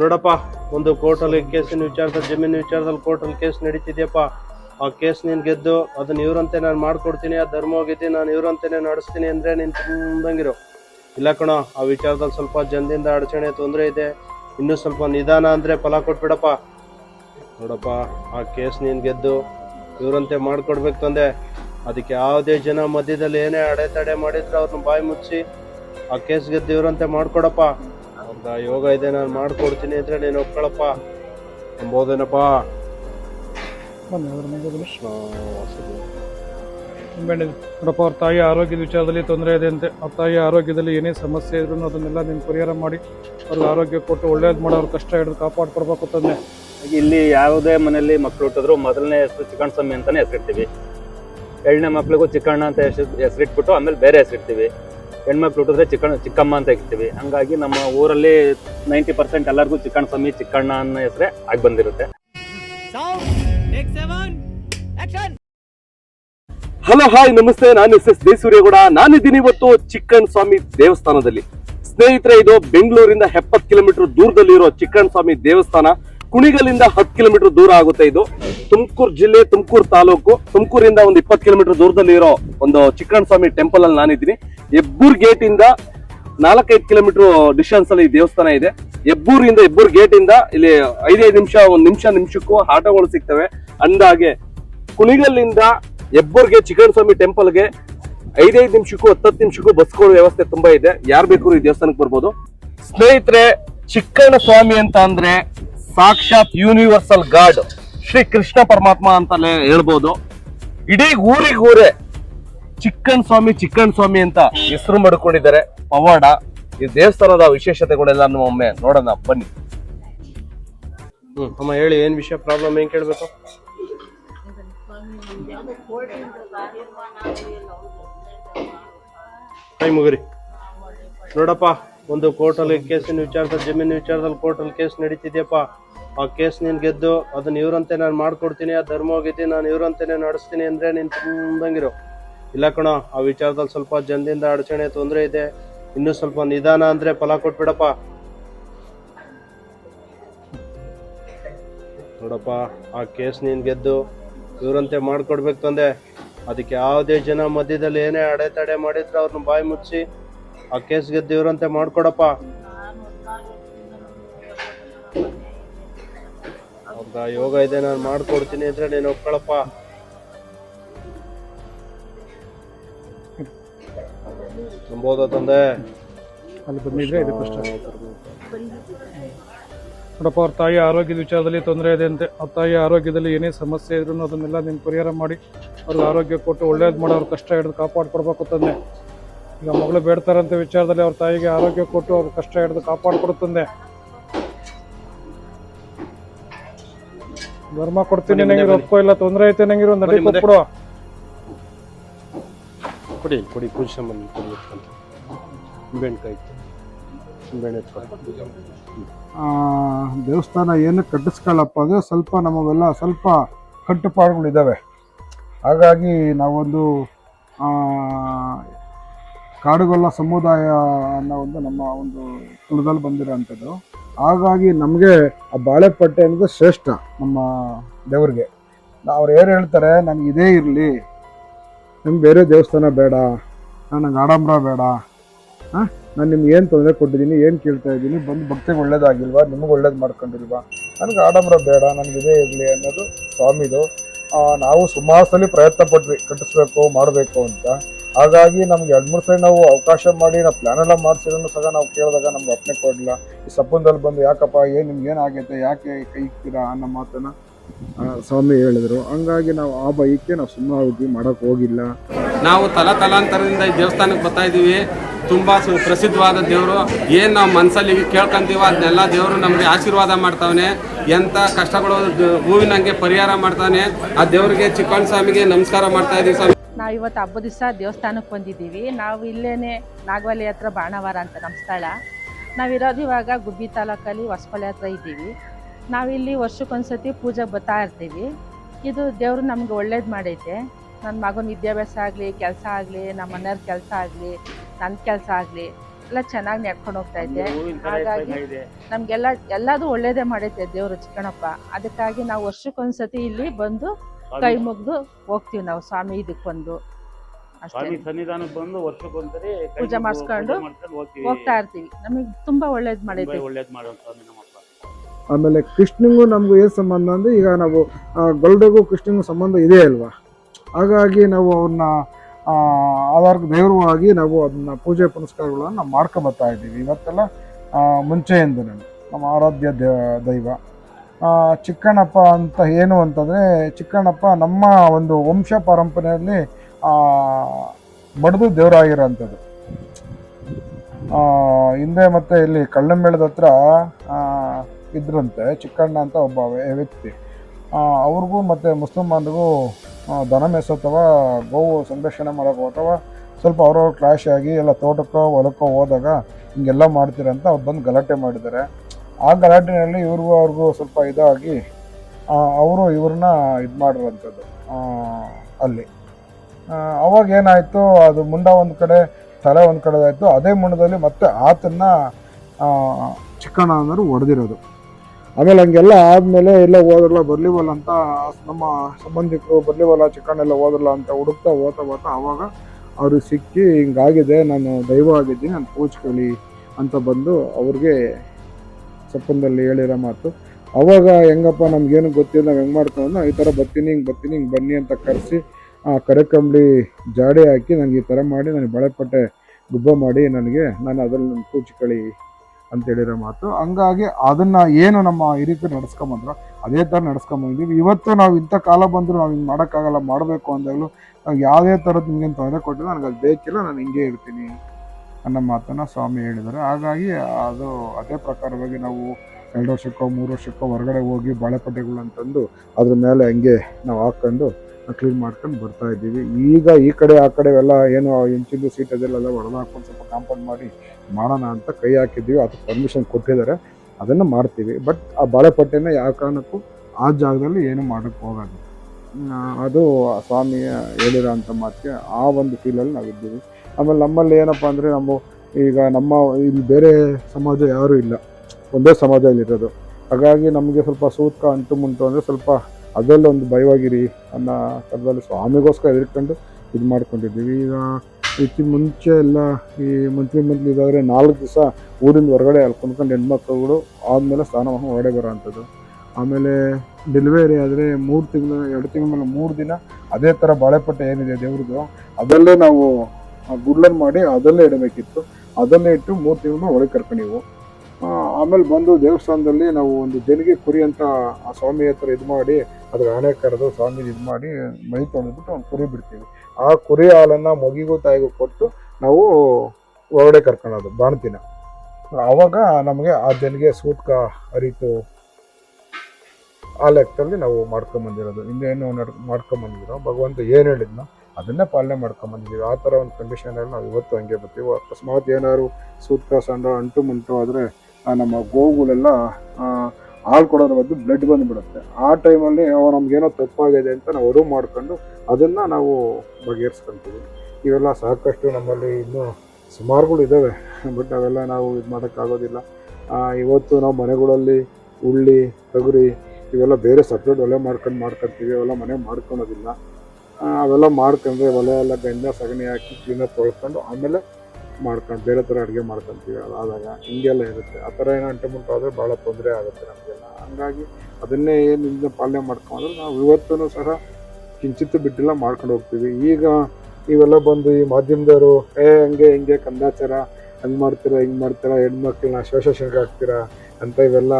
ನೋಡಪ್ಪ, ಒಂದು ಕೋರ್ಟಲ್ಲಿ ಕೇಸಿನ ವಿಚಾರದಲ್ಲಿ ಜಮೀನು ವಿಚಾರದಲ್ಲಿ ಕೋರ್ಟಲ್ಲಿ ಕೇಸ್ ನಡೀತಿದ್ಯಪ್ಪ. ಆ ಕೇಸ್ ನೀನು ಗೆದ್ದು ಅದನ್ನ ಇವ್ರಂತೆ ನಾನು ಮಾಡ್ಕೊಡ್ತೀನಿ, ಆ ಧರ್ಮ ಹೋಗಿದ್ದೀನಿ ನಾನು ಇವರಂತೆಯೇ ನಡೆಸ್ತೀನಿ ಅಂದರೆ ನೀನು ತುಂಬಂಗಿರು ಇಲ್ಲ ಕಣ, ಆ ವಿಚಾರದಲ್ಲಿ ಸ್ವಲ್ಪ ಜನದಿಂದ ಅಡಚಣೆ, ತೊಂದರೆ ಇದೆ. ಇನ್ನೂ ಸ್ವಲ್ಪ ನಿಧಾನ ಅಂದರೆ ಫಲ ಕೊಟ್ಬಿಡಪ್ಪ. ನೋಡಪ್ಪ, ಆ ಕೇಸ್ ನೀನು ಗೆದ್ದು ಇವರಂತೆ ಮಾಡಿಕೊಡ್ಬೇಕು ತಂದೆ. ಅದಕ್ಕೆ ಯಾವುದೇ ಜನ ಮಧ್ಯದಲ್ಲಿ ಏನೇ ಅಡೆತಡೆ ಮಾಡಿದ್ರೆ ಅವ್ರನ್ನ ಬಾಯಿ ಮುಚ್ಚಿ ಆ ಕೇಸ್ ಗೆದ್ದು ಇವರಂತೆ ಮಾಡ್ಕೊಡಪ್ಪ. ಅವ್ರದ ಯೋಗ ಇದೆ ನಾನು ಮಾಡ್ಕೊಡ್ತೀನಿ ಅಂದ್ರೆ ನೀನು ಒಪ್ಕೊಳಪ್ಪ. ಎಂಬೋದೇನಪ್ಪ? ಬನ್ನಿ ಅದ್ರ ಮುಂದೆ ಬನ್ನಿ. ನಿಂಬೆಹಣ್ಣು ನೋಡಪ್ಪ ಅವ್ರ ತಾಯಿ ಆರೋಗ್ಯದ ವಿಚಾರದಲ್ಲಿ ತೊಂದರೆ ಇದೆ ಅಂತೆ. ಅವ್ರ ತಾಯಿ ಆರೋಗ್ಯದಲ್ಲಿ ಏನೇ ಸಮಸ್ಯೆ ಇದ್ರೂ ಅದನ್ನೆಲ್ಲ ನೀನು ಪರಿಹಾರ ಮಾಡಿ. ಅವ್ರಿಗೆ ಆರೋಗ್ಯ ಕೊಟ್ಟು ಒಳ್ಳೇದು ಮಾಡೋ ಅವ್ರ ಕಷ್ಟ ಹಿಡಿದು ಕಾಪಾಡ್ಕೊಡ್ಬೇಕು ತಂದೆ. ಇಲ್ಲಿ ಯಾವುದೇ ಮನೆಯಲ್ಲಿ ಮಕ್ಕಳು ಹುಟ್ಟಿದ್ರು ಮೊದಲನೇ ಹೆಸರು ಚಿಕ್ಕಣ್ಣ ಸ್ವಾಮಿ ಅಂತಾನೆ ಹೆಸರಿಡ್ತೀವಿ. ಎರಡನೇ ಮಕ್ಳಿಗೂ ಚಿಕ್ಕಣ್ಣ ಅಂತ ಹೆಸರು ಹೆಸರಿಟ್ಬಿಟ್ಟು ಆಮೇಲೆ ಬೇರೆ ಹೆಸರಿಡ್ತೀವಿ. ಹೆಣ್ಮಕ್ಳು ಹುಟ್ಟಿದ್ರೆ ಚಿಕ್ಕಣ್ಣ ಚಿಕ್ಕಮ್ಮ ಅಂತ ಇರ್ತೀವಿ ಹಂಗಾಗಿ ನಮ್ಮ ಊರಲ್ಲಿ ನೈಂಟಿ ಪರ್ಸೆಂಟ್ ಎಲ್ಲರಿಗೂ ಚಿಕ್ಕಣ್ಣ ಸ್ವಾಮಿ ಚಿಕ್ಕಣ್ಣ ಅನ್ನೋ ಹೆಸರೇ ಆಗಿ ಬಂದಿರುತ್ತೆ. ಹಲೋ ಹಾಯ್ ನಮಸ್ತೆ. ನಾನು ಎಸ್ ಎಸ್ ದೇಸೂರೇಗೌಡ ನಾನಿದ್ದೀನಿ ಇವತ್ತು ಚಿಕ್ಕಣ್ಣ ಸ್ವಾಮಿ ದೇವಸ್ಥಾನದಲ್ಲಿ. ಸ್ನೇಹಿತರೆ, ಇದು ಬೆಂಗಳೂರಿಂದ ಎಪ್ಪತ್ತು ಕಿಲೋಮೀಟರ್ ದೂರದಲ್ಲಿರೋ ಚಿಕ್ಕಣ್ಣ ಸ್ವಾಮಿ ದೇವಸ್ಥಾನ. ಕುಣಿಗಲಿಂದ ಹತ್ತು ಕಿಲೋಮೀಟರ್ ದೂರ ಆಗುತ್ತೆ ಇದು. ತುಮಕೂರು ಜಿಲ್ಲೆ, ತುಮಕೂರು ತಾಲೂಕು. ತುಮಕೂರಿಂದ ಒಂದು ಇಪ್ಪತ್ತು ಕಿಲೋಮೀಟರ್ ದೂರದಲ್ಲಿ ಇರೋ ಒಂದು ಚಿಕ್ಕಣ ಸ್ವಾಮಿ ಟೆಂಪಲ್ ಅಲ್ಲಿ ನಾನಿದ್ದೀನಿ. ಹೆಬ್ಬೂರ್ ಗೇಟ್ ಇಂದ ನಾಲ್ಕೈದು ಕಿಲೋಮೀಟರ್ ಡಿಸ್ಟೆನ್ಸ್ ಅಲ್ಲಿ ದೇವಸ್ಥಾನ ಇದೆ. ಹೆಬ್ಬೂರಿಂದ ಹೆಬ್ಬೂರ್ ಗೇಟ್ ಇಂದ ಇಲ್ಲಿ ಐದೈದು ನಿಮಿಷ, ಒಂದು ನಿಮಿಷ, ನಿಮಿಷಕ್ಕೂ ಆಟೋಗಳು ಸಿಗ್ತವೆ. ಅಂದಾಗೆ ಕುಣಿಗಲ್ಲಿಂದ ಹೆಬ್ಬೂರ್ಗೆ ಚಿಕ್ಕಣ ಸ್ವಾಮಿ ಟೆಂಪಲ್ಗೆ ಐದೈದು ನಿಮಿಷಕ್ಕೂ, ಹತ್ತತ್ತು ನಿಮಿಷಕ್ಕೂ ಬಸ್ಗಳ ವ್ಯವಸ್ಥೆ ತುಂಬಾ ಇದೆ. ಯಾರು ಬೇಕಾದ್ರೂ ಈ ದೇವಸ್ಥಾನಕ್ಕೆ ಬರ್ಬೋದು. ಸ್ನೇಹಿತರೆ ಚಿಕ್ಕಣ ಸ್ವಾಮಿ ಅಂತ ಅಂದ್ರೆ ಸಾಕ್ಷಾತ್ ಯೂನಿವರ್ಸಲ್ ಗಾಡ್. ಶ್ರೀ ಕೃಷ್ಣ ಪರಮಾತ್ಮ ಅಂತಲೇ ಹೇಳ್ಬೋದು. ಇಡೀ ಊರಿಗೆ ಊರೇ ಚಿಕ್ಕನ್ ಸ್ವಾಮಿ ಚಿಕ್ಕನ್ ಸ್ವಾಮಿ ಅಂತ ಹೆಸರು ಮಾಡ್ಕೊಂಡಿದ್ದಾರೆ. ಪವಾಡ, ಈ ದೇವಸ್ಥಾನದ ವಿಶೇಷತೆಗಳೆಲ್ಲ ಒಮ್ಮೆ ನೋಡೋಣ, ಬನ್ನಿ. ಹ್ಮ್, ಅಮ್ಮ ಹೇಳಿ, ಏನ್ ವಿಷಯ ಪ್ರಾಬ್ಲಮ್ ಏನ್ ಕೇಳ್ಬೇಕು? ಮುಗಿರಿ. ನೋಡಪ್ಪ, ಒಂದು ಕೋರ್ಟಲ್ಲಿ ಕೇಸಿನ ವಿಚಾರದಲ್ಲಿ ಜಮೀನು ವಿಚಾರದಲ್ಲಿ ಕೋರ್ಟಲ್ಲಿ ಕೇಸ್ ನಡೀತಿದ್ಯಪ್ಪ. ಆ ಕೇಸ್ ನೀನ್ ಗೆದ್ದು ಅದನ್ನ ಇವ್ರಂತೆ ನಾನು ಮಾಡ್ಕೊಡ್ತೀನಿ, ಆ ಧರ್ಮ ಹೋಗಿದ್ದಿ, ನಾನು ಇವ್ರಂತೆನೆ ನಡೆಸ್ತೀನಿ ಅಂದ್ರೆ ನೀನ್ ತುಂಬಂಗಿರು. ಇಲ್ಲ ಕಣೋ, ಆ ವಿಚಾರದಲ್ಲಿ ಸ್ವಲ್ಪ ಜನದಿಂದ ಅಡಚಣೆ ತೊಂದರೆ ಇದೆ. ಇನ್ನೂ ಸ್ವಲ್ಪ ನಿಧಾನ ಅಂದ್ರೆ ಫಲ ಕೊಟ್ಬಿಡಪ್ಪ. ನೋಡಪ್ಪ, ಆ ಕೇಸ್ ನೀನ್ ಗೆದ್ದು ಇವ್ರಂತೆ ಮಾಡ್ಕೊಡ್ಬೇಕು ತಂದೆ. ಅದಕ್ಕೆ ಯಾವುದೇ ಜನ ಮಧ್ಯದಲ್ಲಿ ಏನೇ ಅಡೆತಡೆ ಮಾಡಿದ್ರೆ ಅವ್ರನ್ನ ಬಾಯಿ ಮುಚ್ಚಿ ಆ ಕೇಸ್ ಗೆದ್ದು ಇವ್ರಂತೆ ಮಾಡ್ಕೊಡಪ್ಪ. ಅವ್ರದ ಯೋಗ ಇದೆ ನಾನು ಮಾಡ್ಕೊಡ್ತೀನಿ ಅಂದ್ರೆ ನೀನು ಒಪ್ಕೊಳಪ್ಪ. ನಂಬೋದ ತಂದೆ? ಅಲ್ಲಿ ಬಂದಿದ್ರೆ ಇದು ಕಷ್ಟ ನೋಡಪ್ಪ ಅವ್ರ ತಾಯಿ ಆರೋಗ್ಯದ ವಿಚಾರದಲ್ಲಿ ತೊಂದರೆ ಇದೆ ಅಂತೆ. ಅವ್ರ ತಾಯಿ ಆರೋಗ್ಯದಲ್ಲಿ ಏನೇ ಸಮಸ್ಯೆ ಇದ್ರೂ ಅದನ್ನೆಲ್ಲ ನೀನು ಪರಿಹಾರ ಮಾಡಿ. ಅವ್ರಿಗೆ ಆರೋಗ್ಯ ಕೊಟ್ಟು ಒಳ್ಳೇದು ಮಾಡಿ ಅವ್ರ ಕಷ್ಟ ಹಿಡಿದು ಕಾಪಾಡ್ಕೊಡ್ಬೇಕು ತಂದೆ. ಈಗ ಮಗಳು ಬೇಡ್ತಾರಂತ ವಿಚಾರದಲ್ಲಿ ಅವ್ರ ತಾಯಿಗೆ ಆರೋಗ್ಯ ಕೊಟ್ಟು ಅವ್ರ ಕಷ್ಟ ಹಿಡಿದು ಕಾಪಾಡ್ಕೊಡುತ್ತಂದೆ ಧರ್ಮ ಕೊಡ್ತೀನಿ ನಂಗೆ ರೊಕ್ಕ ಇಲ್ಲ ತೊಂದರೆ ಐತೆ ನಂಗಿರೋ ನಡಿ ಕೊಡು ಕೊಡಿ ಕೊಡಿ ಪೂಜೆ ಮಾಡಿ ಕೊಡಿ ಅಂತ. ಆ, ದೇವಸ್ಥಾನ ಏನು ಕಟ್ಟಿಸ್ಕೊಳ್ಳಪ್ಪ ಅಂದರೆ ಸ್ವಲ್ಪ ನಮಗೆಲ್ಲ ಸ್ವಲ್ಪ ಕಟ್ಟುಪಾಡುಗಳಿದ್ದಾವೆ ಹಾಗಾಗಿ ನಾವೊಂದು ಆ, ಕಾಡುಗೊಲ್ಲ ಸಮುದಾಯ ಅನ್ನೋ ಒಂದು ನಮ್ಮ ಒಂದು ಕುಲದಲ್ಲಿ ಬಂದಿರೋಂಥದ್ದು. ಹಾಗಾಗಿ ನಮಗೆ ಆ ಬಾಳೆಪಟ್ಟೆ ಅನ್ನೋದು ಶ್ರೇಷ್ಠ ನಮ್ಮ ದೇವ್ರಿಗೆ. ಅವ್ರು ಏನು ಹೇಳ್ತಾರೆ ನನಗೆ ಇದೇ ಇರಲಿ. ನಮ್ಗೆ ಬೇರೆ ದೇವಸ್ಥಾನ ಬೇಡ. ನನಗೆ ಆಡಂಬರ ಬೇಡ. ನಾನು ನಿಮ್ಗೆ ಏನು ತೊಂದರೆ ಕೊಟ್ಟಿದ್ದೀನಿ, ಏನು ಕೇಳ್ತಾ ಇದ್ದೀನಿ, ಬಂದು ಭಕ್ತಿಗೆ ಒಳ್ಳೇದಾಗಿಲ್ವಾ? ನಿಮಗೆ ಒಳ್ಳೇದು ಮಾಡ್ಕೊಂಡಿಲ್ವಾ? ನನಗೆ ಆಡಂಬರ ಬೇಡ ನನಗೆ ಇದೇ ಇರಲಿ ಅನ್ನೋದು ಸ್ವಾಮಿದು. ನಾವು ಸುಮಾರು ಸಲ ಪ್ರಯತ್ನ ಪಟ್ವಿ. ಕಟ್ಟಿಸ್ಬೇಕು, ಮಾಡಬೇಕು ಅಂತ. ಹಾಗಾಗಿ ನಮ್ಗೆ ಎರಡು ಮೂರು ಸರಿ ನಾವು ಅವಕಾಶ ಮಾಡಿ, ನಾವು ಪ್ಲಾನ್ ಎಲ್ಲ ಮಾಡಿಸಿದ್ರು ಸಹ ನಾವು ಕೇಳಿದಾಗ ನಮ್ಗೆ ಒಪ್ಪನೆ ಕೊಡಲಿಲ್ಲ. ಈ ಸಪ್ಪಂದಲ್ಲಿ ಬಂದು, ಯಾಕಪ್ಪ, ಏನು ನಿಮ್ಗೆ ಏನಾಗೈತೆ ಯಾಕೆ ಕೈ ಇಕ್ತೀರಾ? ಅನ್ನೋ ಮಾತನ್ನ ಸ್ವಾಮಿ ಹೇಳಿದ್ರು. ಹಂಗಾಗಿ ನಾವು ಆ ಬೈಕ್ಗೆ ನಾವು ಸುಮ್ಮನೆ ಹೋಗಿ ಮಾಡಕ್ಕೆ ಹೋಗಿಲ್ಲ. ನಾವು ತಲ ತಲಾಂತರದಿಂದ ಈ ದೇವಸ್ಥಾನಕ್ಕೆ ಬರ್ತಾ ಇದ್ದೀವಿ. ತುಂಬ ಪ್ರಸಿದ್ಧವಾದ ದೇವರು. ಏನು ನಾವು ಮನಸ್ಸಲ್ಲಿ ಕೇಳ್ಕೊಂತೀವೋ ಅದನ್ನೆಲ್ಲ ದೇವರು ನಮಗೆ ಆಶೀರ್ವಾದ ಮಾಡ್ತಾವನೆ. ಎಂಥ ಕಷ್ಟಗಳು ಹೂವಿನಂಗೆ ಪರಿಹಾರ ಮಾಡ್ತಾನೆ ಆ ದೇವರಿಗೆ ಚಿಕ್ಕಣ್ಣ ಸ್ವಾಮಿಗೆ ನಮಸ್ಕಾರ ಮಾಡ್ತಾ ಇದ್ದೀವಿ ಸ್ವಾಮಿ. ನಾವು ಇವತ್ತು ಹಬ್ಬದ ದಿವಸ ದೇವಸ್ಥಾನಕ್ಕೆ ಬಂದಿದ್ದೀವಿ. ನಾವು ಇಲ್ಲೇ ನಾಗವಲ್ಲಿ ಹತ್ರ ಬಾಣವಾರ ಅಂತ ನಮ್ಮ ಸ್ಥಳ. ನಾವಿರೋದು ಇವಾಗ ಗುಬ್ಬಿ ತಾಲೂಕಲ್ಲಿ ಹೊಸಪಳ್ಳಿ ಹತ್ರ ಇದ್ದೀವಿ. ನಾವಿಲ್ಲಿ ವರ್ಷಕ್ಕೊಂದ್ಸತಿ ಪೂಜೆ ಬರ್ತಾ ಇರ್ತೀವಿ. ಇದು ದೇವರು ನಮ್ಗೆ ಒಳ್ಳೇದು ಮಾಡೈತೆ. ನನ್ನ ಮಗನ ವಿದ್ಯಾಭ್ಯಾಸ ಆಗಲಿ ಕೆಲಸ ಆಗಲಿ ನಮ್ಮ ಮನೆಯವ್ರ ಕೆಲಸ ಆಗಲಿ ನನ್ನ ಕೆಲಸ ಆಗಲಿ ಎಲ್ಲ ಚೆನ್ನಾಗಿ ನಡ್ಕೊಂಡು ಹೋಗ್ತಾ ಇದೆ ಹಾಗಾಗಿ ನಮಗೆಲ್ಲ ಎಲ್ಲದೂ ಒಳ್ಳೇದೇ ಮಾಡೈತೆ ದೇವರು ಚಿಕ್ಕಣಪ್ಪ ಅದಕ್ಕಾಗಿ ನಾವು ವರ್ಷಕ್ಕೊಂದ್ಸತಿ ಇಲ್ಲಿ ಬಂದು ಕೈ ಮುಗ್ದು ಹೋಗ್ತೀವಿ ನಾವು ಸ್ವಾಮಿ ಇದಕ್ಕೆ ಬಂದು. ಅಷ್ಟೇ. ಸ್ವಾಮಿ ಸನ್ನಿಧಾನಕ್ಕೆ ಬಂದು ವರ್ಷಕ್ಕೊಂದ್ಸರಿ ಕೈ ಪೂಜೆ ಮುಗ್ದು ಮಾಡ್ಸ್ಕೊಂಡು ಪೂಜೆ ಮಾಡ್ಕೊಂಡು ಹೋಗ್ತೀವಿ. ಹೋಗ್ತಾ ಇರ್ತೀವಿ. ನಮಗೆ ತುಂಬಾ ಒಳ್ಳೇದ್ ಮಾಡೈತೆ ತುಂಬಾ ಒಳ್ಳೇದ್ ಮಾಡೋ ಸ್ವಾಮಿ ನಮ್ಮಪ್ಪ. ಆಮೇಲೆ ಕೃಷ್ಣಂಗೂ ನಮಗೂ ಏನು ಸಂಬಂಧ ಅಂದ್ರೆ ಈಗ ನಾವು ಆ, ಗರುಡಗೂ ಕೃಷ್ಣಂಗೂ ಸಂಬಂಧ ಇದೆ ಅಲ್ವಾ? ಹಾಗಾಗಿ ನಾವು ಅವ್ರನ್ನ ಆಧಾರ್ ದೈವವಾಗಿ ನಾವು ಅದನ್ನ ಪೂಜೆ ಪುನಸ್ಕಾರಗಳನ್ನು ನಾವು ಮಾಡ್ಕೊಂಬರ್ತಾ ಇದ್ದೀವಿ. ಇವತ್ತೆಲ್ಲ ಆ, ಮುಂಚೆಯಿಂದ ನಮ್ಮ ಆರಾಧ್ಯ ದ- ದೈವ. ಚಿಕ್ಕಣ್ಣಪ್ಪ ಅಂತ ಏನು ಅಂತಂದರೆ, ಚಿಕ್ಕಣ್ಣಪ್ಪ ನಮ್ಮ ಒಂದು ವಂಶ ಪರಂಪರೆಯಲ್ಲಿ ಬಡ್ದು ದೇವರಾಗಿರೋಂಥದ್ದು ಹಿಂದೆ ಮತ್ತು ಇಲ್ಲಿ ಕಳ್ಳಂಬೆಳದ ಹತ್ರ ಇದ್ರಂತೆ, ಚಿಕ್ಕಣ್ಣ ಅಂತ ಒಬ್ಬ ವ್ಯ- ವ್ಯಕ್ತಿ. ಅವ್ರಿಗೂ ಮತ್ತು ಮುಸಲ್ಮಾನರಿಗೂ ದನ ಅಥವಾ ಗೋವು ಸಂರಕ್ಷಣೆ ಮಾಡೋಕ್ಕೋ ಅಥವಾ ಸ್ವಲ್ಪ ಅವ್ರವ್ರ ಕ್ಲಾಶ್ ಆಗಿ, ಎಲ್ಲ ತೋಟಕ್ಕೋ ಹೊಲಕ್ಕೋ ಹೋದಾಗ ಹಿಂಗೆಲ್ಲ ಮಾಡ್ತೀರಂತ ಅವ್ರು ಬಂದು ಗಲಾಟೆ ಮಾಡಿದ್ದಾರೆ. ಆ ಗಲಾಟೆಯಲ್ಲಿ ಇವ್ರಿಗೂ ಅವ್ರಿಗೂ ಸ್ವಲ್ಪ ಇದಾಗಿ ಅವರು ಇವ್ರನ್ನ ಇದು ಮಾಡಿರೋಂಥದ್ದು ಆ, ಅಲ್ಲಿ. ಅವಾಗ ಏನಾಯಿತು ಅದು ಮುಂಡ ಒಂದು ಕಡೆ ತಲೆ ಒಂದು ಕಡೆ ಆಯಿತು. ಅದೇ ಮುಂಡದಲ್ಲಿ ಮತ್ತೆ ಆತನ್ನ ಚಿಕ್ಕಣ್ಣ ಅನ್ನೋರು ಹೊಡೆದಿರೋದು. ಆಮೇಲೆ ಹಂಗೆಲ್ಲ ಆದಮೇಲೆ ಎಲ್ಲ ಹೋದ್ರಲ್ಲ ಬರ್ಲಿವಲ್ಲ ಅಂತ ನಮ್ಮ ಸಂಬಂಧಿಕರು ಬರ್ಲಿವಲ್ಲ ಚಿಕ್ಕಣ್ಣ ಎಲ್ಲ ಹೋದ್ರಲ್ಲ ಅಂತ ಹುಡುಕ್ತಾ ಓದ್ತಾ ಓದ್ತಾ ಅವಾಗ ಅವ್ರಿಗೆ ಸಿಕ್ಕಿ ಹಿಂಗಾಗಿದೆ ನಾನು ದೈವ ಆಗಿದ್ದೀನಿ ನಾನು ಪೂಜ್ಕೊಳ್ಳಿ ಅಂತ ಬಂದು ಅವ್ರಿಗೆ ಸಪ್ಪಂದಲ್ಲಿ ಹೇಳಿರೋ ಮಾತು. ಅವಾಗ ಹೆಂಗಪ್ಪ ನಮ್ಗೇನು ಗೊತ್ತಿಲ್ಲ, ನಾವು ಹೆಂಗೆ ಮಾಡ್ಕೊಂಡು ಈ ಥರ ಬರ್ತೀನಿ, ಹಿಂಗೆ ಬರ್ತೀನಿ, ಹಿಂಗೆ ಬನ್ನಿ ಅಂತ ಕರೆಸಿ ಆ ಕರೆಕಂಬಳಿ ಜಾಡಿ ಹಾಕಿ ನನಗೆ ಈ ಥರ ಮಾಡಿ ನನಗೆ ಬಳೆಪಟ್ಟೆ ಗುಬ್ಬ ಮಾಡಿ ನನಗೆ, ನಾನು ಅದ್ರಲ್ಲಿ ನನ್ನ ಕೂಚಿಕಳಿ ಅಂತ ಹೇಳಿರೋ ಮಾತು. ಹಂಗಾಗಿ ಅದನ್ನು ಏನು ನಮ್ಮ ಹಿರಿಕರು ನಡ್ಸ್ಕೊಂಬಂದ್ರು, ಅದೇ ಥರ ನಡ್ಸ್ಕೊಂಬಂದಿದ್ದೀವಿ. ಇವತ್ತು ನಾವು ಇಂಥ ಕಾಲ ಬಂದರೂ ನಾವು ಹಿಂಗೆ ಮಾಡೋಕ್ಕಾಗಲ್ಲ, ಮಾಡಬೇಕು ಅಂದಾಗಲೂ, ನಾವು ಯಾವುದೇ ಥರದ್ದು ನಿಮಗೇನು ತೊಂದರೆ ಕೊಟ್ಟಿಲ್ಲ ನನಗೆ ಅದು ಬೇಕಿಲ್ಲ, ನಾನು ಹಿಂಗೆ ಇರ್ತೀನಿ. ಅನ್ನೋ ಮಾತನ್ನು ಸ್ವಾಮಿ ಹೇಳಿದ್ದಾರೆ. ಹಾಗಾಗಿ ಅದು ಅದೇ ಪ್ರಕಾರವಾಗಿ ನಾವು ಎರಡು ವರ್ಷಕ್ಕೋ, ಮೂರು ವರ್ಷಕ್ಕೋ ಹೊರಗಡೆ ಹೋಗಿ ಬಾಳೆಪಟ್ಟೆಗಳನ್ನು ತಂದು ಅದ್ರ ಮೇಲೆ ಹಂಗೆ ನಾವು ಹಾಕ್ಕೊಂಡು ಕ್ಲೀನ್ ಮಾಡ್ಕೊಂಡು ಬರ್ತಾ ಇದ್ದೀವಿ. ಈಗ ಈ ಕಡೆ, ಆ ಕಡೆ ಎಲ್ಲ ಏನು ಇಂಚಿಂದು ಸೀಟ್ ಅದೆಲ್ಲ ಹೊಡೆದು ಹಾಕೊಂಡು ಸ್ವಲ್ಪ ಕಾಂಪೌಂಡ್ ಮಾಡಿ ಮಾಡೋಣ ಅಂತ ಕೈ ಹಾಕಿದ್ದೀವಿ. ಅದಕ್ಕೆ ಪರ್ಮಿಷನ್ ಕೊಟ್ಟಿದ್ದಾರೆ. ಅದನ್ನು ಮಾಡ್ತೀವಿ. ಬಟ್ ಆ ಬಾಳೆಪಟ್ಟೆನ ಯಾವ ಕಾರಣಕ್ಕೂ ಆ ಜಾಗದಲ್ಲಿ ಏನು ಮಾಡೋಕ್ಕೆ ಹೋಗೋದು ಅದು ಸ್ವಾಮಿಯ ಸ್ವಾಮಿ ಹೇಳಿರೋ ಅಂಥ ಮಾತಿಗೆ ಆ ಒಂದು ಫೀಲಲ್ಲಿ ನಾವಿದ್ದೀವಿ. ಆಮೇಲೆ ನಮ್ಮಲ್ಲಿ ಏನಪ್ಪ ಅಂದರೆ ನಮ್ಮ ಈಗ ನಮ್ಮ ಇಲ್ಲಿ ಬೇರೆ ಸಮಾಜ ಯಾರೂ ಇಲ್ಲ. ಒಂದೇ ಸಮಾಜ ಇಲ್ಲಿರೋದು ಹಾಗಾಗಿ ನಮಗೆ ಸ್ವಲ್ಪ ಸೂತ್ಕ, ಅಂಟು ಮುಂಟು ಅಂದರೆ ಸ್ವಲ್ಪ ಅದರಲ್ಲೊಂದು ಭಯವಾಗಿರಿ ಅನ್ನೋ ಥರದಲ್ಲಿ ಸ್ವಾಮಿಗೋಸ್ಕರ ಎದುರ್ಕೊಂಡು ಇದು ಮಾಡ್ಕೊಂಡಿದ್ದೀವಿ. ಈಗ ಇತ್ತಿ ಮುಂಚೆ ಎಲ್ಲ ಈ ಮಂತ್ಲಿ ಮಂತ್ಲಿ ಇದಾದರೆ ನಾಲ್ಕು ದಿವಸ ಊರಿಂದ ಹೊರಗಡೆ ಅಲ್ಲಿ ಕುಂದ್ಕೊಂಡು ಹೆಣ್ಮಕ್ಳುಗಳು ಆದಮೇಲೆ ಸ್ನಾನ ಮಾಡ್ಕೊಂಡು ಹೊರಗಡೆ ಬರೋ ಅಂಥದ್ದು ಆಮೇಲೆ ಡೆಲಿವರಿ ಆದರೆ ಮೂರು ತಿಂಗಳು, ಎರಡು ತಿಂಗಳ ಮೇಲೆ ಮೂರು ದಿನ ಅದೇ ಥರ ಬಾಳೆಪಟ್ಟೆ ಏನಿದೆ ದೇವ್ರದ್ದು, ಅದರಲ್ಲೇ ನಾವು ಗುಡ್ಲನ್ ಮಾಡಿ ಅದಲ್ಲೇ ಇಡಬೇಕಿತ್ತು. ಅದನ್ನೇ ಇಟ್ಟು ಮೂರು ತಿಂಗಳು ಒಳಗೆ ಕರ್ಕೊಂಡಿವು ಆ, ಆಮೇಲೆ ಬಂದು ದೇವಸ್ಥಾನದಲ್ಲಿ ನಾವು ಒಂದು ಜನಿಗೆ ಕುರಿ ಅಂತ ಆ ಸ್ವಾಮಿ ಹತ್ರ ಇದು ಮಾಡಿ ಅದ್ರ ಆನೆ ಕರೆದು ಸ್ವಾಮಿ ಇದು ಮಾಡಿ ಮೈ ತೊಳೆದ್ಬಿಟ್ಟು ಒಂದು ಕುರಿ ಬಿಡ್ತೀವಿ. ಆ ಕುರಿ ಹಾಲನ್ನು ಮಗಿಗೂ ತಾಯಿಗೂ ಕೊಟ್ಟು ನಾವು ಹೊರಗಡೆ ಕರ್ಕೊಳ್ಳೋದು ಬಾಣ್ತಿನ. ಆವಾಗ ನಮಗೆ ಆ ಜನಿಗೆ ಸೂತ್ಕ ಅರಿತು ಆ ಲೆಕ್ಕದಲ್ಲಿ ನಾವು ಮಾಡ್ಕೊಂಬಂದಿರೋದು ಇನ್ನೇನು ನಡ್ ಮಾಡ್ಕೊಂಬಂದಿರೋ ಭಗವಂತ ಏನು ಹೇಳಿದ್ನೋ? ಅದನ್ನೇ ಪಾಲನೆ ಮಾಡ್ಕೊಂಬಂದಿದ್ದೀವಿ ಆ ಥರ ಒಂದು ಕಂಡೀಷನಲ್ಲಿ ನಾವು ಇವತ್ತು ಹಂಗೆ ಬರ್ತೀವಿ. ಅಕಸ್ಮಾತ್ ಏನಾದ್ರು ಸೂತ್ರ, ಸಂಡ, ಅಂಟು ಮುಂಟು ಆದರೆ ನಮ್ಮ ಗೋವುಗಳೆಲ್ಲ ಹಾಲು ಕೊಡೋದ್ರ ಬದಲು ಬ್ಲಡ್ ಬಂದುಬಿಡುತ್ತೆ. ಆ ಟೈಮಲ್ಲಿ ನಮಗೇನೋ ತಪ್ಪಾಗಿದೆ ಅಂತ ನಾವು ಅರಿವು ಮಾಡ್ಕೊಂಡು ಅದನ್ನು ನಾವು ಬಗೆಹರಿಸ್ಕೊಂತೀವಿ. ಇವೆಲ್ಲ ಸಾಕಷ್ಟು ನಮ್ಮಲ್ಲಿ ಇನ್ನೂ ಸುಮಾರುಗಳು ಇದ್ದಾವೆ. ಬಟ್ ಅವೆಲ್ಲ ನಾವು ಇದು ಮಾಡೋಕ್ಕಾಗೋದಿಲ್ಲ ಇವತ್ತು ನಾವು ಮನೆಗಳಲ್ಲಿ ಉಳ್ಳಿ, ತೊಗರಿ, ಇವೆಲ್ಲ ಬೇರೆ ಸಪ್ರೇಟ್ ಒಲೆ ಮಾಡ್ಕೊಂಡು ಮಾಡ್ಕೊತೀವಿ. ಅವೆಲ್ಲ ಮನೆ ಮಾಡ್ಕೊಳೋದಿಲ್ಲ. ಅವೆಲ್ಲ ಮಾಡ್ಕೊಂಡ್ರೆ ಒಲೆ ಎಲ್ಲ ಬೆಣ್ಣೆ ಸಗಣಿ ಹಾಕಿ ಕ್ಲೀನಾಗಿ ತೊಳ್ಕೊಂಡು ಆಮೇಲೆ ಮಾಡ್ಕೊಂಡು ಬೇರೆ ಥರ ಅಡುಗೆ ಮಾಡ್ಕೊತೀವಿ. ಅದಾದಾಗ ಹಿಂಗೆಲ್ಲ ಇರುತ್ತೆ. ಆ ಥರ ಏನೋ ಅಂಟು ಮುಂಟು ಆದರೆ ಭಾಳ ತೊಂದರೆ ಆಗುತ್ತೆ ನಮಗೆಲ್ಲ. ಹಂಗಾಗಿ ಅದನ್ನೇ ಏನು ಹಿಂದೆ ಪಾಲನೆ ಮಾಡ್ಕೊಂಡ್ರೆ ನಾವು ಇವತ್ತೂ ಸಹ ಕಿಂಚಿತ್ತು ಬಿಟ್ಟಿಲ್ಲ ಮಾಡ್ಕೊಂಡು ಹೋಗ್ತೀವಿ. ಈಗ ಇವೆಲ್ಲ ಬಂದು ಈ ಮಾಧ್ಯಮದವರು, ಏ, ಹಂಗೆ, ಹಿಂಗೆ ಕಂದಾಚಾರ, ಹಂಗೆ ಮಾಡ್ತೀರಾ, ಹಿಂಗೆ ಮಾಡ್ತೀರಾ, ಹೆಣ್ಮಕ್ಳನ್ನ ಶೋಷಣೆಗೆ ಹಾಕ್ತೀರಾ ಅಂತ ಇವೆಲ್ಲ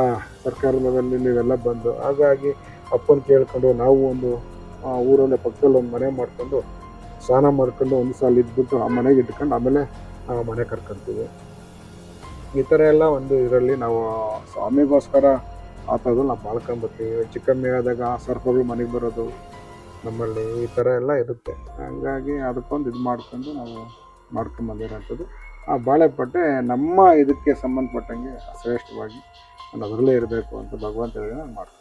ಸರ್ಕಾರದಲ್ಲಿ ಲೆವೆಲಲ್ಲಿ ಇವೆಲ್ಲ ಬಂದು. ಹಾಗಾಗಿ ಅಪ್ಪನ ಕೇಳ್ಕೊಂಡು ನಾವು ಒಂದು ಆ, ಊರಲ್ಲೇ ಪಕ್ಕದಲ್ಲಿ ಒಂದು ಮನೆ ಮಾಡ್ಕೊಂಡು ಸ್ನಾನ ಮಾಡ್ಕೊಂಡು ಒಂದು ಸಾಲ ಇದ್ಬಿಟ್ಟು ಆ ಮನೆಗೆ ಇಟ್ಕೊಂಡು ಆಮೇಲೆ ನಾವು ಮನೆ ಕರ್ಕೊಂತೀವಿ. ಈ ಥರ ಎಲ್ಲ ಒಂದು ಇದರಲ್ಲಿ ನಾವು ಸ್ವಾಮಿಗೋಸ್ಕರ ಆ ಥರದಲ್ಲಿ ನಾವು ಬಾಳ್ಕೊಂಬರ್ತೀವಿ ಹೆಚ್ಚು ಆದಾಗ ಆದಾಗ ಸರ್ಪಗಳು ಮನೆಗೆ ಬರೋದು ನಮ್ಮಲ್ಲಿ ಈ ಥರ ಎಲ್ಲ ಇರುತ್ತೆ. ಹಂಗಾಗಿ ಅದಕ್ಕೊಂದು ಇದು ಮಾಡ್ಕೊಂಡು ನಾವು ಮಾಡ್ಕೊಂಬಂದಿರೋಂಥದ್ದು ಆ ಬಾಳೆಪಟ್ಟೆ ನಮ್ಮ ಇದಕ್ಕೆ ಸಂಬಂಧಪಟ್ಟಂಗೆ ಶ್ರೇಷ್ಠವಾಗಿ ಅದರಲ್ಲೇ ಇರಬೇಕು ಅಂತ ಭಗವಂತ ಹೇಳಿದ್ರೆ ನಾನು ಮಾಡ್ತೀನಿ.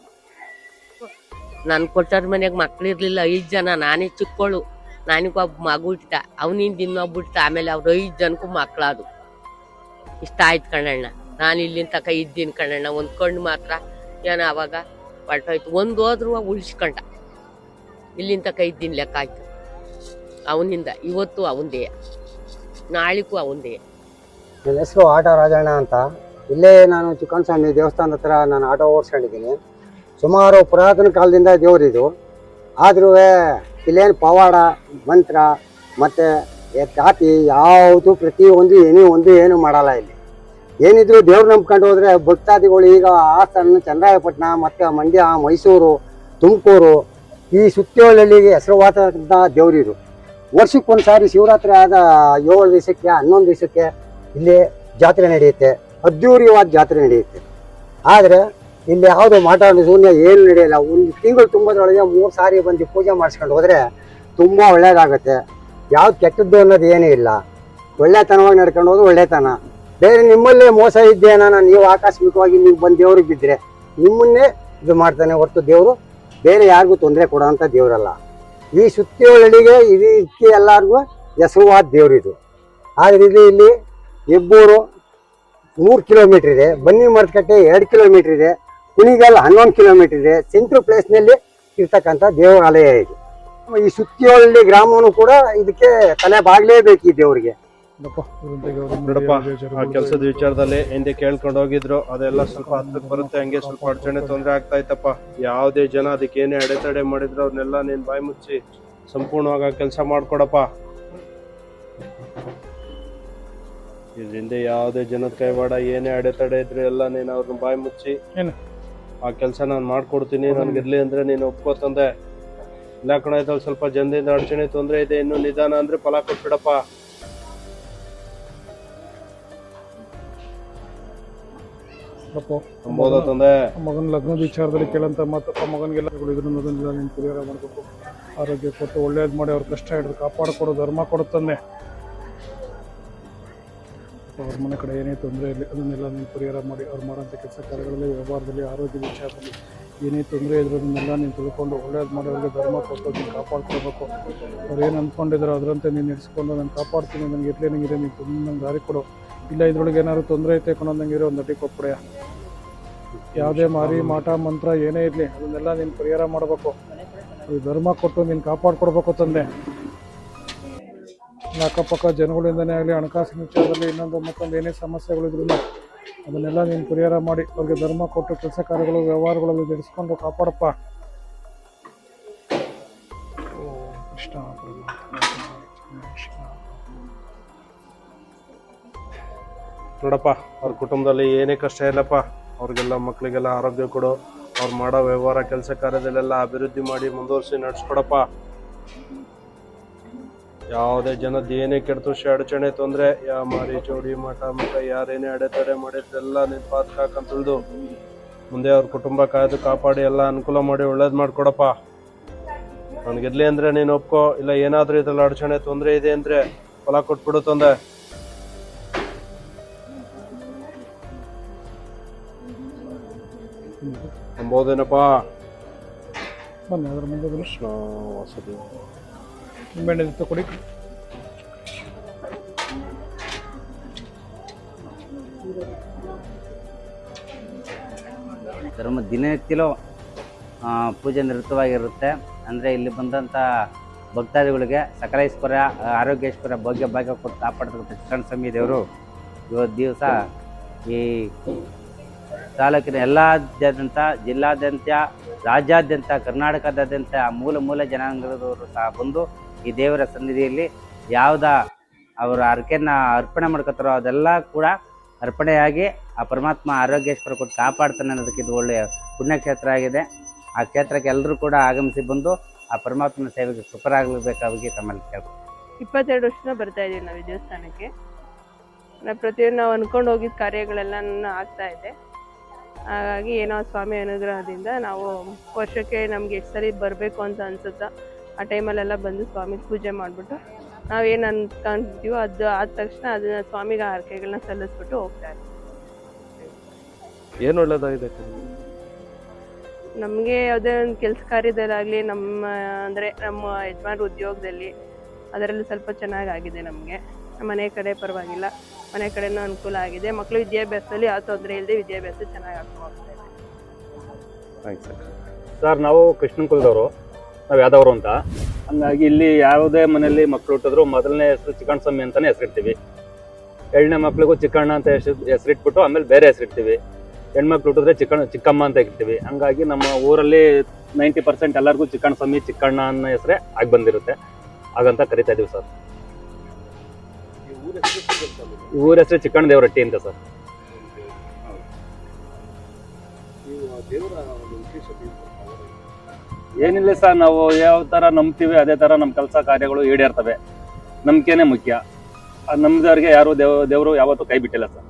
ನನ್ ಕೊಟ್ಟಾರ ಮನೆಯಾಗ ಮಕ್ಳು ಇರ್ಲಿಲ್ಲ ಐದ್ ಜನ, ನಾನೇ ಚಿಕ್ಕೋಳು. ಒಬ್ಬ ಮಗು ಇಟ್ಟ, ಅವನಿಂದ ಇನ್ನೊಬ್ಬ ಇಟ್ಟ, ಆಮೇಲೆ ಅವ್ರ ಐದ್ ಜನಕ್ಕೂ ಮಕ್ಳಾದು ಇಷ್ಟ ಆಯ್ತು ಕಣ್ಣಣ್ಣ. ನಾನು ಇಲ್ಲಿನ ತಕ ಇದ್ದೀನಿ ಕಣ್ಣಣ್ಣ. ಒಂದು ಕಣ್ಣು ಮಾತ್ರ ಏನೋ ಅವಾಗ ಹೊರಟೋಯ್ತು. ಒಂದು ಹೋದ್ರು ಉಳಿಸ್ಕೊಂಡ. ಇಲ್ಲಿನ ತಕ ಇದ್ದೀನಿ ಲೆಕ್ಕ ಆಯ್ತು. ಅವನಿಂದ, ಇವತ್ತು ಅವಂದೇ. ನಾಳಿಗೂ ಅವಂದೇ. ನನ್ನ ಹೆಸರು ಆಟೋ ರಾಜಣ್ಣ ಅಂತ. ಇಲ್ಲೇ ನಾನು ಚಿಕ್ಕಣ್ಸ್ವಾಮಿ ದೇವಸ್ಥಾನದ ಹತ್ರ ನಾನು ಆಟೋ ಓಡಿಸ್ಕೊಂಡಿದ್ದೀನಿ. ಸುಮಾರು ಪುರಾತನ ಕಾಲದಿಂದ ದೇವರಿದು. ಆದ್ರೂ ಇಲ್ಲೇನು ಪವಾಡ, ಮಂತ್ರ, ಮತ್ತು ಜಾತಿ ಯಾವುದು ಪ್ರತಿಯೊಂದು ಏನೇ ಒಂದು ಏನು ಮಾಡಲ್ಲ ಇಲ್ಲಿ. ಏನಿದ್ರು ದೇವ್ರು ನಂಬ್ಕೊಂಡು ಹೋದ್ರೆ ಭಕ್ತಾದಿಗಳು ಈಗ ಹಾಸನ, ಚಂದ್ರಾಯಪಟ್ಟಣ, ಮತ್ತು ಮಂಡ್ಯ, ಮೈಸೂರು, ತುಮಕೂರು, ಈ ಸುತ್ತಿಹಳ್ಳಿಗೆ ಹೆಸರುವಾದಂಥ ದೇವರಿದು. ವರ್ಷಕ್ಕೊಂದು ಸಾರಿ ಶಿವರಾತ್ರಿ ಆದ ಏಳು ದಿವಸಕ್ಕೆ, ಹನ್ನೊಂದು ದಿವಸಕ್ಕೆ ಇಲ್ಲಿ ಜಾತ್ರೆ ನಡೆಯುತ್ತೆ. ಅದ್ಧೂರಿಯವಾದ ಜಾತ್ರೆ ನಡೆಯುತ್ತೆ. ಆದರೆ ಇಲ್ಲಿ ಯಾವುದು ಮಾತಾಡೋ ಶೂನ್ಯ ಏನು ನಡೆಯಲ್ಲ. ಒಂದು ತಿಂಗಳು ತುಂಬದ್ರೊಳಗೆ ಮೂರು ಸಾರಿ ಬಂದು ಪೂಜೆ ಮಾಡಿಸ್ಕೊಂಡು ಹೋದರೆ ತುಂಬ ಒಳ್ಳೇದಾಗುತ್ತೆ. ಯಾವ್ದು ಕೆಟ್ಟದ್ದು ಅನ್ನೋದು ಏನೂ ಇಲ್ಲ. ಒಳ್ಳೆತನವಾಗಿ ನಡ್ಕೊಂಡು ಹೋದ್ರೆ ಒಳ್ಳೆತನ. ಬೇರೆ ನಿಮ್ಮಲ್ಲೇ ಮೋಸ ಇದ್ದೇನ ನೀವು ಆಕಸ್ಮಿಕವಾಗಿ ನೀವು ಬಂದು ದೇವ್ರಿಗೆ ಬಿದ್ದರೆ ನಿಮ್ಮನ್ನೇ ಇದು ಮಾಡ್ತಾನೆ ಹೊರತು ದೇವರು ಬೇರೆ ಯಾರಿಗೂ ತೊಂದರೆ ಕೊಡೋವಂಥ ದೇವರಲ್ಲ. ಈ ಸುತ್ತಿಹಳ್ಳಿಗೆ ಇದಕ್ಕೆ ಎಲ್ಲರಿಗೂ ಹೆಸರುವಾದ ದೇವರಿದು ಆದರೆ ಇದು ಇಲ್ಲಿ ಹೆಬ್ಬೂರು ಮೂರು ಕಿಲೋಮೀಟ್ರ್ ಇದೆ. ಬನ್ನಿ ಮರಕಟ್ಟೆ ಎರಡು ಕಿಲೋಮೀಟ್ರ್ ಇದೆ. ಕುಣಿಗಲ್ ಹನ್ನೊಂದು ಕಿಲೋಮೀಟರ್ ಇದೆ. ಸೆಂಟ್ರಲ್ ಪ್ಲೇಸ್ನಲ್ಲಿ ಇರ್ತಕ್ಕಂಥ ದೇವಾಲಯ ಇದು. ಈ ಸುತ್ತಿಹಳ್ಳಿ ಗ್ರಾಮನು ಕೂಡ ಇದಕ್ಕೆ ತಲೆ ಬಾಗ್ಲೇಬೇಕು ಈ ದೇವರಿಗೆ. ನೋಡಪ್ಪ ಆ ಕೆಲಸದ ವಿಚಾರದಲ್ಲಿ ಹಿಂದೆ ಕೇಳ್ಕೊಂಡು ಹೋಗಿದ್ರು. ಅದೆಲ್ಲ ಸ್ವಲ್ಪ ಹತ್ತಕ್ಕೆ ಬರುತ್ತೆ ಹಂಗೆ ಸ್ವಲ್ಪ ಅಡಚಣೆ ತೊಂದರೆ ಆಗ್ತಾ ಇತ್ತಪ್ಪ. ಯಾವುದೇ ಜನ ಅದಕ್ಕೆ ಏನೇ ಅಡೆತಡೆ ಮಾಡಿದ್ರು ಅವ್ರನ್ನೆಲ್ಲ ನೀನ್ ಬಾಯಿ ಮುಚ್ಚಿ ಸಂಪೂರ್ಣವಾಗಿ ಕೆಲಸ ಮಾಡ್ಕೊಡಪ್ಪ. ಇದರಿಂದ ಯಾವುದೇ ಜನದ ಕೈವಾಡ ಏನೇ ಅಡೆತಡೆ ಇದ್ರೆ ಎಲ್ಲ ನೀನು ಅವ್ರನ್ನ ಬಾಯಿ ಮುಚ್ಚಿ ಏನು? ಆ ಕೆಲಸ ನಾನು ಮಾಡ್ಕೊಡ್ತೀನಿ ನನಗೆ ಇರ್ಲಿ ಅಂದ್ರೆ ನೀನು ಒಪ್ಕೋತಂದೆ ಇಲ್ಲ ಕಣ ಇದ್ರಲ್ಲಿ ಸ್ವಲ್ಪ ಜನದಿಂದ ಅಡಚಣೆ ತೊಂದರೆ ಇದೆ ಇನ್ನು ನಿಧಾನ ಅಂದ್ರೆ ಫಲ ಕೊಟ್ಬಿಡಪ್ಪ. ಅಂಬೋದ ತಂದೆ? ಮಗನ ಲಗ್ನದ ವಿಚಾರದಲ್ಲಿ ಕೇಳಂತ ಮತ್ತು ಆ ಮಗನಿಗೆಲ್ಲ ಇದ್ರ ಮೊದಲಿಲ್ಲ ನೀನು ಪರಿಹಾರ ಮಾಡಬೇಕು ಆರೋಗ್ಯ ಕೊಟ್ಟು ಒಳ್ಳೇದು ಮಾಡಿ ಅವ್ರ ಕಷ್ಟ ಹಿಡಿದು ಕಾಪಾಡಿಕೊಡು ಧರ್ಮ ಕೊಡುತ್ತಂದೆ ಅವ್ರ ಮನೆ ಕಡೆ ಏನೇ ತೊಂದರೆ ಇರಲಿ, ಅದನ್ನೆಲ್ಲ ನೀನು ಪರಿಹಾರ ಮಾಡಿ, ಅವ್ರು ಮಾಡೋಂಥ ಕೆಲಸ ಕಾರ್ಯಗಳಲ್ಲಿ, ವ್ಯವಹಾರದಲ್ಲಿ, ಆರೋಗ್ಯದ ವಿಚಾರದಲ್ಲಿ ಏನೇ ತೊಂದರೆ ಇದ್ರೆ ಅದನ್ನೆಲ್ಲ ನೀನು ತಿಳ್ಕೊಂಡು ಒಳ್ಳೇದು ಮಾಡೋರಿಗೆ ಧರ್ಮ ಕೊಟ್ಟು ನೀನು ಕಾಪಾಡ್ಕೊಬೇಕು ಅವ್ರು ಏನು ಅಂದ್ಕೊಂಡಿದ್ರು ಅದರಂತೆ ನೀನು ನಡೆಸ್ಕೊಂಡು ನಾನು ಕಾಪಾಡ್ತೀನಿ, ನನಗೆ ಇರಲಿ ನನಗಿದೆ ನೀನು ತುಂಬ ನಂಗೆ ದಾರಿ ಕೊಡು. ಇಲ್ಲ ಇದ್ರೊಳಗೆ ಏನಾದ್ರು ತೊಂದರೆ ಐತೆ ಕಣೋದಂಗಿರೋ ಒಂದು ಅಡ್ಡಿ ಕೊಪ್ಪಡೆಯ ಯಾವುದೇ ಮಾರಿ, ಮಾಟ, ಮಂತ್ರ ಏನೇ ಇರಲಿ, ಅದನ್ನೆಲ್ಲ ನೀನು ಪರಿಹಾರ ಮಾಡಬೇಕು. ಧರ್ಮ ಕೊಟ್ಟು ನೀನು ಕಾಪಾಡ್ಕೊಡ್ಬೇಕು ತಂದೆ. ಅಕ್ಕಪಕ್ಕ ಜನಗಳಿಂದನೇ ಆಗಲಿ, ಹಣಕಾಸಿನ ವಿಚಾರದಲ್ಲಿ ಇನ್ನೊಂದು ಮತ್ತೊಂದು ಏನೇ ಸಮಸ್ಯೆಗಳಿದ್ರು ಅದನ್ನೆಲ್ಲ ನೀನು ಪರಿಹಾರ ಮಾಡಿ, ಅವ್ರಿಗೆ ಧರ್ಮ ಕೊಟ್ಟು ಕೆಲಸ ಕಾರ್ಯಗಳು, ವ್ಯವಹಾರಗಳಲ್ಲಿ ನಡೆಸ್ಕೊಂಡು ಕಾಪಾಡಪ್ಪ. ನೋಡಪ್ಪ, ಅವ್ರ ಕುಟುಂಬದಲ್ಲಿ ಏನೇ ಕಷ್ಟ ಇಲ್ಲಪ್ಪ, ಅವ್ರಿಗೆಲ್ಲ ಮಕ್ಕಳಿಗೆಲ್ಲ ಆರೋಗ್ಯ ಕೊಡು, ಅವ್ರು ಮಾಡೋ ವ್ಯವಹಾರ, ಕೆಲಸ ಕಾರ್ಯದಲ್ಲೆಲ್ಲ ಅಭಿವೃದ್ಧಿ ಮಾಡಿ, ಮುಂದುವರಿಸಿ ನಡ್ಸ್ಕೊಡಪ್ಪ. ಯಾವುದೇ ಜನದ ಏನೇ ಕೆಡ್ತು ಅಡಚಣೆ ತೊಂದರೆ ಯಾ ಮಾರಿ ಚೌಡಿ ಮಠ ಮಠ ಯಾರೇನೇ ಅಡೆತಡೆ ಮಾಡಿದ್ರೆಲ್ಲ ನಿನ್ ಅಂತ ತಿಳಿದು ಮುಂದೆ ಅವ್ರ ಕುಟುಂಬ ಕಾಯ್ದು ಕಾಪಾಡಿ ಎಲ್ಲ ಅನುಕೂಲ ಮಾಡಿ ಒಳ್ಳೇದ್ ಮಾಡ್ಕೊಡಪ್ಪ. ನನಗಿರ್ಲಿ ಅಂದ್ರೆ ನೀನು ಒಪ್ಕೋ ಇಲ್ಲ ಏನಾದ್ರೂ ಇದ್ರಲ್ಲಿ ಅಡಚಣೆ ತೊಂದರೆ ಇದೆ ಅಂದ್ರೆ ಫಲ ಕೊಟ್ಬಿಡು ತೊಂದರೆ. ಅಂಬೋದೇನಪ್ಪ ಬನ್ನಿ ಅದ್ರ ಮುಂದೆ ಕೃಷ್ಣ ವಾಸುದೇವ. ಇರುತ್ತೆ ಕೊಡಿ ಧರ್ಮ ದಿನನಿತ್ಯಲೂ ಪೂಜೆ ನಿರತವಾಗಿರುತ್ತೆ. ಅಂದರೆ ಇಲ್ಲಿ ಬಂದಂಥ ಭಕ್ತಾದಿಗಳಿಗೆ ಸಕಲೇಶ್ವರ ಆರೋಗ್ಯೇಶ್ವರ ಭಾಗ್ಯ ಭಾಗ್ಯ ಕೊಟ್ಟು ಕಾಪಾಡ್ತಕ್ಕಂಥ ಚಿತ್ರಣ ಸ್ವಾಮಿ ದೇವರು ಇವತ್ತು ದಿವಸ ಈ ತಾಲೂಕಿನ ಎಲ್ಲಾದ್ಯಂತ, ಜಿಲ್ಲಾದ್ಯಂತ, ರಾಜ್ಯಾದ್ಯಂತ, ಕರ್ನಾಟಕದಾದ್ಯಂತ ಮೂಲ ಮೂಲ ಜನಾಂಗದವರು ಸಹ ಬಂದು ಈ ದೇವರ ಸನ್ನಿಧಿಯಲ್ಲಿ ಯಾವ್ದ ಅವರು ಅರ್ಕೆನ ಅರ್ಪಣೆ ಮಾಡ್ಕೋತಾರೋ ಅದೆಲ್ಲ ಕೂಡ ಅರ್ಪಣೆಯಾಗಿ ಆ ಪರಮಾತ್ಮ ಆರೋಗ್ಯೇಶ್ವರ ಕೊಟ್ಟು ಕಾಪಾಡ್ತಾನೆ ಅನ್ನೋದಕ್ಕೆ ಇದು ಒಳ್ಳೆಯ ಪುಣ್ಯಕ್ಷೇತ್ರ ಆಗಿದೆ. ಆ ಕ್ಷೇತ್ರಕ್ಕೆ ಎಲ್ಲರೂ ಕೂಡ ಆಗಮಿಸಿ ಬಂದು ಆ ಪರಮಾತ್ಮನ ಸೇವೆಗೆ ಸುಖರಾಗಬೇಕಾಗಿ ತಮ್ಮಲ್ಲಿ ಕೇಳ್ಬೋದು ಇಪ್ಪತ್ತೆರಡು ವರ್ಷ ಬರ್ತಾ ಇದ್ದೀವಿ ನಾವು ಈ ದೇವಸ್ಥಾನಕ್ಕೆ. ನಾವು ಪ್ರತಿಯೊಂದು ನಾವು ಅನ್ಕೊಂಡು ಹೋಗಿದ್ದ ಕಾರ್ಯಗಳೆಲ್ಲ ಆಗ್ತಾ ಇದೆ. ಹಾಗಾಗಿ ಏನೋ ಸ್ವಾಮಿ ಅನುಗ್ರಹದಿಂದ ನಾವು ವರ್ಷಕ್ಕೆ ನಮ್ಗೆ ಎಷ್ಟು ಸರಿ ಬರಬೇಕು ಅಂತ ಅನ್ಸುತ್ತೋ ಆ ಟೈಮಲ್ಲೆಲ್ಲ ಬಂದು ಸ್ವಾಮಿ ಪೂಜೆ ಮಾಡಿಬಿಟ್ಟು ನಾವೇನು ಅನ್ಕೊಂತೀವೋ ಅದು ಆದ ತಕ್ಷಣ ಅದನ್ನ ಸ್ವಾಮಿಗೆ ಹರಕೆಗಳನ್ನ ಸಲ್ಲಿಸ್ಬಿಟ್ಟು ಹೋಗ್ತಾ ಇರ್ತೀವಿ ಏನು ಒಳ್ಳೇದಾಗಿದೆ ನಮಗೆ? ಯಾವುದೇ ಒಂದು ಕೆಲಸ ಕಾರ್ಯದಲ್ಲಾಗಲಿ ನಮ್ಮ ಅಂದರೆ ನಮ್ಮ ಯಜಮಾನ್ರ ಉದ್ಯೋಗದಲ್ಲಿ ಅದರಲ್ಲಿ ಸ್ವಲ್ಪ ಚೆನ್ನಾಗಾಗಿದೆ ನಮಗೆ. ಮನೆ ಕಡೆ ಪರವಾಗಿಲ್ಲ. ಮನೆ ಕಡೆನೂ ಅನುಕೂಲ ಆಗಿದೆ. ಮಕ್ಕಳು ವಿದ್ಯಾಭ್ಯಾಸದಲ್ಲಿ ಯಾವ ತೊಂದರೆ ಇಲ್ಲದೆ ವಿದ್ಯಾಭ್ಯಾಸ ಚೆನ್ನಾಗಿ ಆಗ್ತಾ ಹೋಗ್ತಾ ಇದೆ. ಸರ್ ನಾವು ಕೃಷ್ಣನ್ ಕುಲದವರು ನಾವು ಯಾದವರು ಅಂತ. ಹಂಗಾಗಿ ಇಲ್ಲಿ ಯಾವುದೇ ಮನೆಯಲ್ಲಿ ಮಕ್ಕಳು ಹುಟ್ಟಿದ್ರು ಮೊದಲನೇ ಹೆಸರು ಚಿಕ್ಕಣ್ಣ ಸ್ವಾಮಿ ಅಂತಲೇ ಹೆಸರಿಡ್ತೀವಿ. ಎರಡನೇ ಮಕ್ಳಿಗೂ ಚಿಕ್ಕಣ್ಣ ಅಂತ ಹೆಸರು ಹೆಸರಿಟ್ಬಿಟ್ಟು ಆಮೇಲೆ ಬೇರೆ ಹೆಸರಿಡ್ತೀವಿ. ಹೆಣ್ಮಕ್ಳು ಹುಟ್ಟಿದ್ರೆ ಚಿಕ್ಕಣ್ಣ, ಚಿಕ್ಕಮ್ಮ ಅಂತ ಇರ್ತೀವಿ ಹಂಗಾಗಿ ನಮ್ಮ ಊರಲ್ಲಿ ನೈಂಟಿ ಪರ್ಸೆಂಟ್ ಎಲ್ಲರಿಗೂ ಚಿಕ್ಕಣ್ಣ ಸ್ವಾಮಿ ಚಿಕ್ಕಣ್ಣ ಅನ್ನೋ ಹೆಸರೇ ಆಗಿ ಬಂದಿರುತ್ತೆ. ಹಾಗಂತ ಕರಿತಾ ಇದೀವಿ ಸರ್. ಈ ಊರ ಹೆಸರು ಚಿಕ್ಕಣ್ಣ ದೇವರಟ್ಟಿ ಅಂತ ಸರ್. ಏನಿಲ್ಲ ಸರ್, ನಾವು ಯಾವ ತರ ನಂಬ್ತೀವಿ, ಅದೇ ತರ ನಮ್ಮ ಕೆಲಸ ಕಾರ್ಯಗಳು ಈಡೇರ್ತವೆ. ನಂಬಿಕೆನೇ ಮುಖ್ಯ. ಆ ನಂಬಿದವ್ರಿಗೆ ಯಾರು ದೇವ್, ದೇವರು ಯಾವತ್ತೂ ಕೈ ಬಿಟ್ಟಿಲ್ಲ ಸರ್.